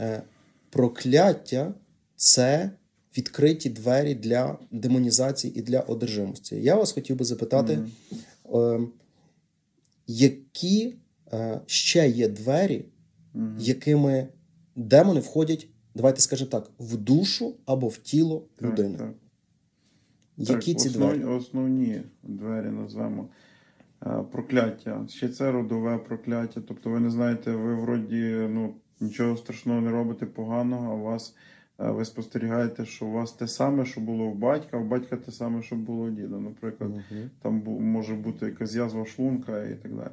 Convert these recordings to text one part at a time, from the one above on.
е, прокляття це відкриті двері для демонізації і для одержимості. Я вас хотів би запитати, е, які е, ще є двері, Мгм. якими демони входять, давайте скажемо так, в душу або в тіло Так, людини. так. Які так, ці основні, двері? Основні двері назвемо. Е, Прокляття. Ще це родове прокляття. Тобто ви не знаєте, ви вроді ну, нічого страшного не робите поганого, а вас е, ви спостерігаєте, що у вас те саме, що було у батька, а у батька те саме, що було у діда. Наприклад, Мгм. там може бути якась язва шлунка і так далі.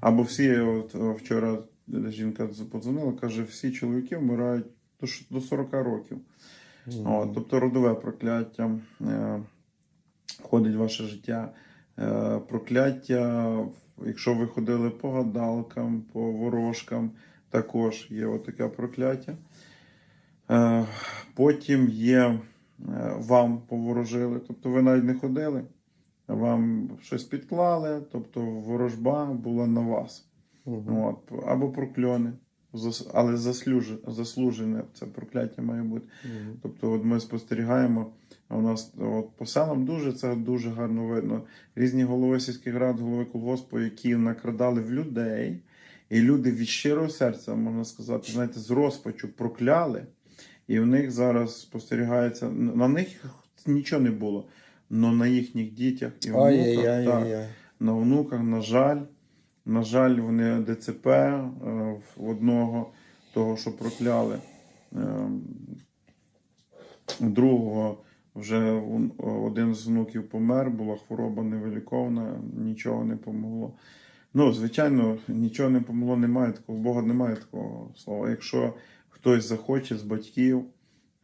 Або всі, от е, вчора жінка подзвонила, каже, всі чоловіки вмирають до 40 років. От, тобто родове прокляття е, входить в ваше життя. Е, прокляття, якщо ви ходили по гадалкам, по ворожкам, також є отаке прокляття. Е, потім є е, вам поворожили, тобто ви навіть не ходили, вам щось підклали, тобто ворожба була на вас. Мгм. От, або прокльони, але заслужене, заслужене це прокляття має бути. Мгм. Тобто, от ми спостерігаємо, у нас от по селам дуже це дуже гарно видно. Різні голови сільських рад, голови колгоспу, які накрадали в людей, і люди від щирого серця, можна сказати, знаєте, з розпачу прокляли, і в них зараз спостерігається на них нічого не було. але на їхніх дітях і внуках, так, Ай-яй-яй-яй. на онуках, на жаль, на жаль, вони ДЦП е, в одного того, що прокляли. Е, другого вже один з внуків помер, була хвороба невиліковна, нічого не помогло. Ну, звичайно, нічого не помогло, немає такого, Бога немає такого слова. Якщо хтось захоче з батьків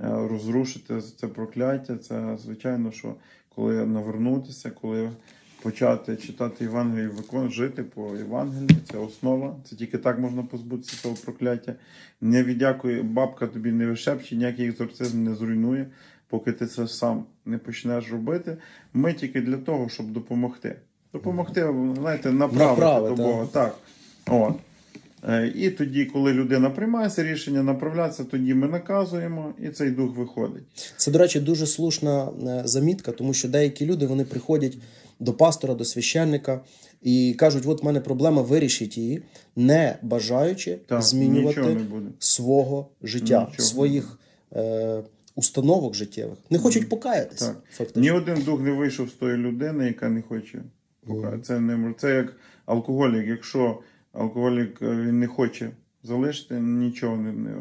е, розрушити це прокляття, це звичайно, що коли навернутися, коли почати читати Євангеліє, викон, жити по Євангелію, це основа. Це тільки так можна позбутися цього прокляття. Не віддякує, бабка тобі не вишепче, ніякий екзорцизм не зруйнує, поки ти це сам не почнеш робити. Ми тільки для того, щоб допомогти. Допомогти, знаєте, направити, Направити, до Бога. Так. От. Е, І тоді, коли людина приймає це рішення направлятися, тоді ми наказуємо, і цей дух виходить. Це, до речі, дуже слушна е, замітка, тому що деякі люди вони приходять до пастора, до священника і кажуть: от в мене проблема, вирішіть її, не бажаючи Так, змінювати не свого життя, Нічого. своїх е, установок життєвих. Не хочуть покаятися. Ні один дух не вийшов з тої людини, яка не хоче. Це не це як алкоголік. Якщо алкоголік е, він не хоче залишити, нічого не, не